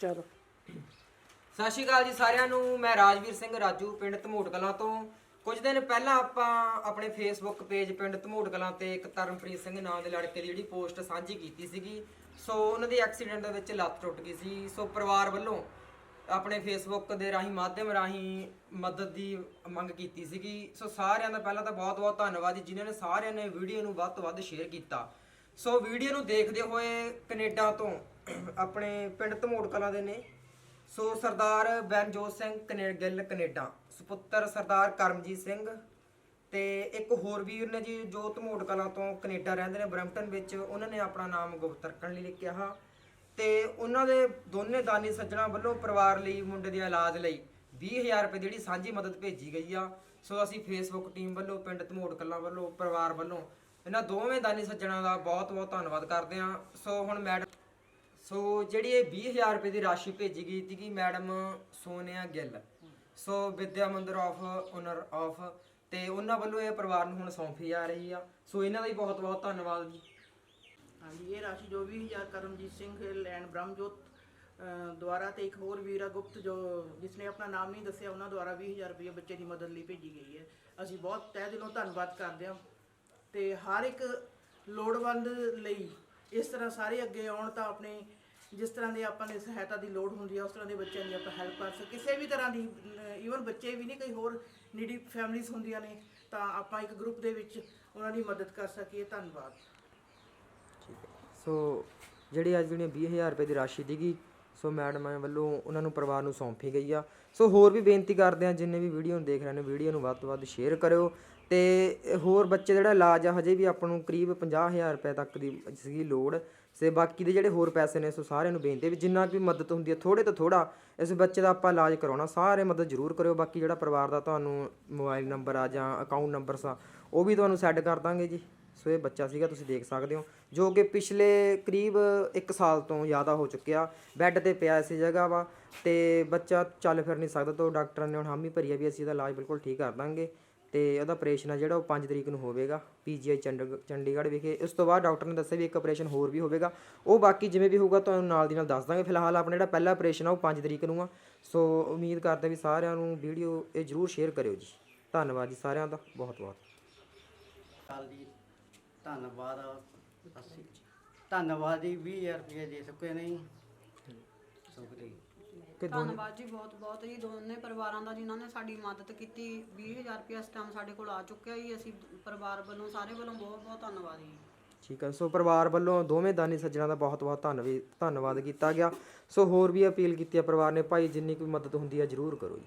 ਚਲੋ। ਸਤਿ ਸ਼੍ਰੀ ਅਕਾਲ ਜੀ ਸਾਰਿਆਂ ਨੂੰ, ਮੈਂ ਰਾਜਵੀਰ ਸਿੰਘ ਰਾਜੂ, ਪਿੰਡ ਧਮੋਟ ਕਲਾਂ ਤੋਂ। ਕੁਝ ਦਿਨ ਪਹਿਲਾਂ ਆਪਾਂ ਆਪਣੇ ਫੇਸਬੁੱਕ ਪੇਜ ਪਿੰਡ ਧਮੋਟ ਕਲਾਂ ਤੇ ਇੱਕ ਤਰਨਪ੍ਰੀਤ ਸਿੰਘ ਨਾਮ ਦੇ ਲੜਕੇ ਦੀ ਜਿਹੜੀ ਪੋਸਟ ਸਾਂਝੀ ਕੀਤੀ ਸੀਗੀ। ਸੋ ਉਹਨਾਂ ਦੀ ਐਕਸੀਡੈਂਟ ਦੇ ਵਿੱਚ ਲੱਤ ਟੁੱਟ ਗਈ ਸੀ। ਸੋ ਪਰਿਵਾਰ ਵੱਲੋਂ ਆਪਣੇ ਫੇਸਬੁੱਕ ਦੇ ਰਾਹੀਂ, ਮਾਧਿਅਮ ਰਾਹੀਂ ਮਦਦ ਦੀ ਮੰਗ ਕੀਤੀ ਸੀਗੀ। ਸੋ ਸਾਰਿਆਂ ਦਾ ਪਹਿਲਾਂ ਤਾਂ ਬਹੁਤ-ਬਹੁਤ ਧੰਨਵਾਦ ਜੀ, ਜਿਨ੍ਹਾਂ ਨੇ ਸਾਰਿਆਂ ਨੇ ਵੀਡੀਓ ਨੂੰ ਵੱਧ ਤੋਂ ਵੱਧ ਸ਼ੇਅਰ ਕੀਤਾ। ਸੋ ਵੀਡੀਓ ਨੂੰ ਦੇਖਦੇ ਹੋਏ ਕੈਨੇਡਾ ਤੋਂ ਆਪਣੇ ਪਿੰਡ ਧਮੋਟ ਕਲਾਂ ਦੇ ਨੇ। ਸੋ ਸਰਦਾਰ ਬੈਨਜੋਤ ਸਿੰਘ ਕਨੇ, ਗਿੱਲ ਕੈਨੇਡਾ, ਸੁਪੁੱਤਰ ਸਰਦਾਰ ਕਰਮਜੀਤ ਸਿੰਘ ਤੇ ਇੱਕ ਹੋਰ ਵੀਰ ਨੇ ਜੀ ਜੋ ਧਮੋੜ ਕਲਾਂ ਤੋਂ ਕੈਨੇਡਾ ਰਹਿੰਦੇ ਨੇ, ਬਰੈਂਪਟਨ ਵਿੱਚ, ਉਹਨਾਂ ਨੇ ਆਪਣਾ ਨਾਮ ਗੁਪਤ ਰੱਖਣ ਲਈ ਲਿਖਿਆ ਹਾ। ਤੇ ਉਹਨਾਂ ਦੇ ਦੋਨੇ ਦਾਨੀ ਸੱਜਣਾ ਵੱਲੋਂ ਪਰਿਵਾਰ ਲਈ, ਮੁੰਡੇ ਦੇ ਇਲਾਜ ਲਈ 20000 ਰੁਪਏ ਜਿਹੜੀ ਸਾਂਝੀ ਮਦਦ ਭੇਜੀ ਗਈ ਆ। ਸੋ ਅਸੀਂ ਫੇਸਬੁੱਕ ਟੀਮ ਵੱਲੋਂ, ਪਿੰਡ ਧਮੋਟ ਕਲਾਂ ਵੱਲੋਂ, ਪਰਿਵਾਰ ਵੱਲੋਂ ਇਹਨਾਂ ਦੋਵੇਂ ਦਾਨੀ ਸੱਜਣਾ ਦਾ ਬਹੁਤ-ਬਹੁਤ ਧੰਨਵਾਦ ਕਰਦੇ ਹਾਂ। ਸੋ ਹੁਣ ਮੈਡਮ ਸੋ ਜਿਹੜੀ ਇਹ 20000 ਰੁਪਏ ਦੀ ਰਾਸ਼ੀ ਭੇਜੀ ਗਈ ਸੀਗੀ madam Sonia Gill. So Vidya Mandir of owner of ਤੇ ਉਹਨਾਂ ਵੱਲੋਂ ਇਹ ਪਰਿਵਾਰ ਨੂੰ ਹੁਣ ਸੌਂਪੀ ਜਾ ਰਹੀ ਆ। ਸੋ ਇਹਨਾਂ ਦਾ ਵੀ ਬਹੁਤ ਬਹੁਤ ਧੰਨਵਾਦ ਜੀ। ਹਾਂਜੀ ਇਹ ਰਾਸ਼ੀ ਜੋ 20000 ਕਰਮਜੀਤ ਸਿੰਘ ਲੈਂਡ ਬ੍ਰਹਮਜੋਤ ਅਹ, ਦੁਆਰਾ ਤੇ ਇੱਕ ਹੋਰ ਵੀਰਾ ਗੁਪਤ ਜੋ ਜਿਸ ਨੇ ਆਪਣਾ ਨਾਮ ਨਹੀਂ ਦੱਸਿਆ ਉਹਨਾਂ ਦੁਆਰਾ 20000 ਰੁਪਏ ਬੱਚੇ ਦੀ ਮਦਦ ਲਈ ਭੇਜੀ ਗਈ ਹੈ। ਅਸੀਂ ਬਹੁਤ ਤਹਿ ਦਿਲੋਂ ਧੰਨਵਾਦ ਕਰਦੇ ਹਾਂ। ਤੇ ਹਰ ਇੱਕ ਲੋੜਵੰਦ ਲਈ ਇਸ ਤਰ੍ਹਾਂ ਸਾਰੇ ਅੱਗੇ ਆਉਣ ਤਾਂ ਆਪਣੇ ਜਿਸ ਤਰ੍ਹਾਂ ਦੇ ਆਪਾਂ ਨੇ ਸਹਾਇਤਾ ਦੀ ਲੋੜ ਹੁੰਦੀ ਹੈ ਉਸ ਤਰ੍ਹਾਂ ਦੇ ਬੱਚਿਆਂ ਦੀ ਆਪਾਂ ਹੈਲਪ ਕਰ ਸਕ, ਕਿਸੇ ਵੀ ਤਰ੍ਹਾਂ ਦੀ ਈਵਨ ਬੱਚੇ ਵੀ ਨਹੀਂ, ਕਈ ਹੋਰ ਨੀਡੀ ਫੈਮਲੀਆਂ ਹੁੰਦੀਆਂ ਨੇ, ਤਾਂ ਆਪਾਂ ਇੱਕ ਗਰੁੱਪ ਦੇ ਵਿੱਚ ਉਹਨਾਂ ਦੀ ਮਦਦ ਕਰ ਸਕੀਏ, ਧੰਨਵਾਦ। ਠੀਕ ਹੈ। ਸੋ ਜਿਹੜੀ ਅੱਜ ਜਿਹੜੀਆਂ 20000 ਰੁਪਏ ਦੀ ਰਾਸ਼ੀ ਦੀਗੀ, ਸੋ ਮੈਡਮ ਵੱਲੋਂ ਉਹਨਾਂ ਨੂੰ ਪਰਿਵਾਰ ਨੂੰ ਸੌਂਪੀ ਗਈ ਆ। ਸੋ ਹੋਰ ਵੀ ਬੇਨਤੀ ਕਰਦੇ ਆ, ਜਿੰਨੇ ਵੀ ਵੀਡੀਓ ਨੂੰ ਦੇਖ ਰਹੇ ਨੇ ਵੀਡੀਓ ਨੂੰ ਵੱਧ ਤੋਂ ਵੱਧ ਸ਼ੇਅਰ ਕਰਿਓ। ਅਤੇ ਹੋਰ ਬੱਚੇ ਦਾ ਜਿਹੜਾ ਇਲਾਜ ਆ, ਹਜੇ ਵੀ ਆਪਾਂ ਨੂੰ ਕਰੀਬ ਪੰਜਾਹ ਹਜ਼ਾਰ ਰੁਪਏ ਤੱਕ ਦੀ ਸੀਗੀ ਲੋੜ। ਅਤੇ ਬਾਕੀ ਦੇ ਜਿਹੜੇ ਹੋਰ ਪੈਸੇ ਨੇ, ਸੋ ਸਾਰਿਆਂ ਨੂੰ ਬੇਨਤੀ ਵੀ ਜਿੰਨਾ ਕੁ ਵੀ ਮਦਦ ਹੁੰਦੀ ਹੈ ਥੋੜ੍ਹੇ ਤੋਂ ਥੋੜ੍ਹਾ ਇਸ ਬੱਚੇ ਦਾ ਆਪਾਂ ਇਲਾਜ ਕਰਾਉਣਾ। ਸਾਰੇ ਮਦਦ ਜ਼ਰੂਰ ਕਰਿਓ। ਬਾਕੀ ਜਿਹੜਾ ਪਰਿਵਾਰ ਦਾ ਤੁਹਾਨੂੰ ਮੋਬਾਈਲ ਨੰਬਰ ਆ ਜਾਂ ਅਕਾਊਂਟ ਨੰਬਰਸ ਆ, ਉਹ ਵੀ ਤੁਹਾਨੂੰ ਸੈੱਡ ਕਰ ਦਾਂਗੇ ਜੀ। ਸੋ ਇਹ ਬੱਚਾ ਸੀਗਾ, ਤੁਸੀਂ ਦੇਖ ਸਕਦੇ ਹੋ। ਜੋ ਕਿ ਪਿਛਲੇ ਕਰੀਬ 1 ਸਾਲ ਤੋਂ ਜ਼ਿਆਦਾ ਹੋ ਚੁੱਕਿਆ। ਬੈੱਡ ਤੇ ਪਿਆ ਇਸੇ ਜਗ੍ਹਾ ਵਾ ਤੇ ਬੱਚਾ ਚੱਲ ਫਿਰ ਨਹੀਂ ਸਕਦਾ, ਤਾਂ ਡਾਕਟਰਾਂ ਨੇ ਹੁਣ ਹਾਮੀ ਭਰੀ ਆ ਵੀ ਅਸੀਂ ਇਹਦਾ ਇਲਾਜ ਬਿਲਕੁਲ ਠੀਕ ਕਰ ਦਾਂਗੇ। ਤੇ ਉਹਦਾ ਆਪਰੇਸ਼ਨ ਆ ਜਿਹੜਾ ਉਹ 5 ਤਰੀਕ ਨੂੰ ਹੋਵੇਗਾ, ਪੀਜੀਆਈ ਚੰਡੀਗੜ੍ਹ ਵਿਖੇ। ਉਸ ਤੋਂ ਬਾਅਦ ਡਾਕਟਰ ਨੇ ਦੱਸਿਆ ਵੀ ਇੱਕ ਆਪਰੇਸ਼ਨ ਹੋਰ ਵੀ ਹੋਵੇਗਾ। ਉਹ ਬਾਕੀ ਜਿਵੇਂ ਵੀ ਹੋਊਗਾ, ਤੁਹਾਨੂੰ ਨਾਲ ਦੀ ਨਾਲ ਦੱਸ ਦਾਂਗੇ। ਫਿਲਹਾਲ ਆਪਣਾ ਜਿਹੜਾ ਪਹਿਲਾ ਆਪਰੇਸ਼ਨ ਆ, ਉਹ 5 ਤਰੀਕ ਨੂੰ ਆ। ਸੋ ਉਮੀਦ ਕਰਦੇ ਵੀ ਸਾਰਿਆਂ ਨੂੰ ਵੀਡੀਓ ਇਹ ਜਰੂਰ ਸ਼ੇਅਰ ਕਰਿਓ ਜੀ। ਧੰਨਵਾਦ ਜੀ ਸਾਰਿਆਂ ਦਾ। ਬਹੁਤ ਬਹੁਤ। ਜੀ, ਧੰਨਵਾਦ। ਅਸੀਂ ਧੰਨਵਾਦ ਜੀ 20000 ਰੁਪਏ ਦੇ ਸਕੇ ਨਹੀਂ ਕਿ ਦੋਨੇ ਧੰਨਵਾਦ ਜੀ ਬਹੁਤ ਬਹੁਤ ਜੀ ਦੋਨੇ ਪਰਿਵਾਰਾਂ ਦਾ ਜਿਨ੍ਹਾਂ ਨੇ ਸਾਡੀ ਮਦਦ ਕੀਤੀ 20000 ਰੁਪਏ ਇਸ ਟਾਈਮ ਸਾਡੇ ਕੋਲ ਆ ਚੁੱਕਿਆ ਜੀ ਅਸੀਂ ਪਰਿਵਾਰ ਵੱਲੋਂ ਸਾਰੇ ਵੱਲੋਂ ਬਹੁਤ ਬਹੁਤ ਧੰਨਵਾਦ ਜੀ। ਠੀਕ ਹੈ ਸੋ ਪਰਿਵਾਰ ਵੱਲੋਂ ਦੋਵੇਂ ਦਾਨੀ ਸੱਜਣਾ ਦਾ ਬਹੁਤ-ਬਹੁਤ ਧੰਨਵਾਦ ਧੰਨਵਾਦ ਕੀਤਾ ਗਿਆ। ਸੋ ਹੋਰ ਵੀ ਅਪੀਲ ਕੀਤੀ ਹੈ ਪਰਿਵਾਰ ਨੇ ਭਾਈ ਜਿੰਨੀ ਕੋਈ ਮਦਦ ਹੁੰਦੀ ਹੈ ਜਰੂਰ ਕਰੋ ਜੀ।